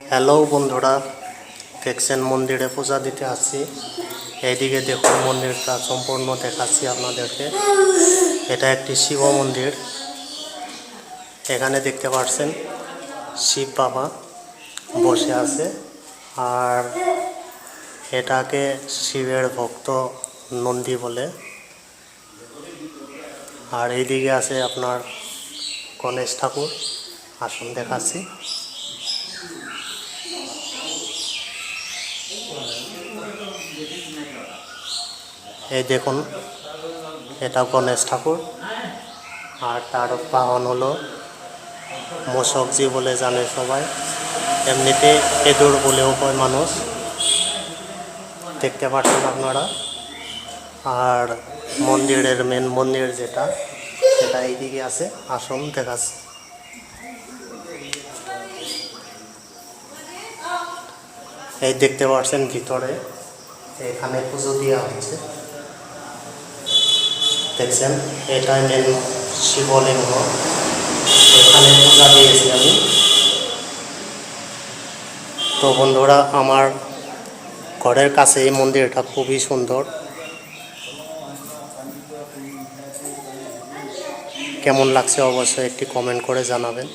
Hello বন্ধুরা, দেখছেন মন্দিরে পূজা দিতে আসছি। এইদিকে দেখুন মন্দিরটা সম্পূর্ণ দেখাচ্ছি আপনাদেরকে। এটা একটি শিব মন্দির। এখানে দেখতে পাচ্ছেন শিব বাবা বসে আছে। আর এটাকে শিবের ভক্ত নন্দী বলে। আর এইদিকে আছে আপনার গণেশ ঠাকুর। আসন দেখাচ্ছি। এই দেখুন, এটা গণেশ ঠাকুর। আর তার বাহন হলো মোশকজি বলে জানে সবাই। এমনিতে এদুর বলেও কয় মানুষ। দেখতে পাচ্ছেন আপনারা। আর মন্দিরের মেন মন্দির যেটা, সেটা এইদিকে আছে। আসন, দেখাচ্ছে। এই দেখতে পাচ্ছেন ভিতরে, এখানে পুজো দেওয়া হচ্ছে দেখছেন এটাই মেন শিবলিঙ্গ। এখানে পূজা দিয়েছি আমি। তো বন্ধুরা, আমার ঘরের কাছে এই মন্দিরটা খুবই সুন্দর। কেমন লাগছে অবশ্যই একটি কমেন্ট করে জানাবেন।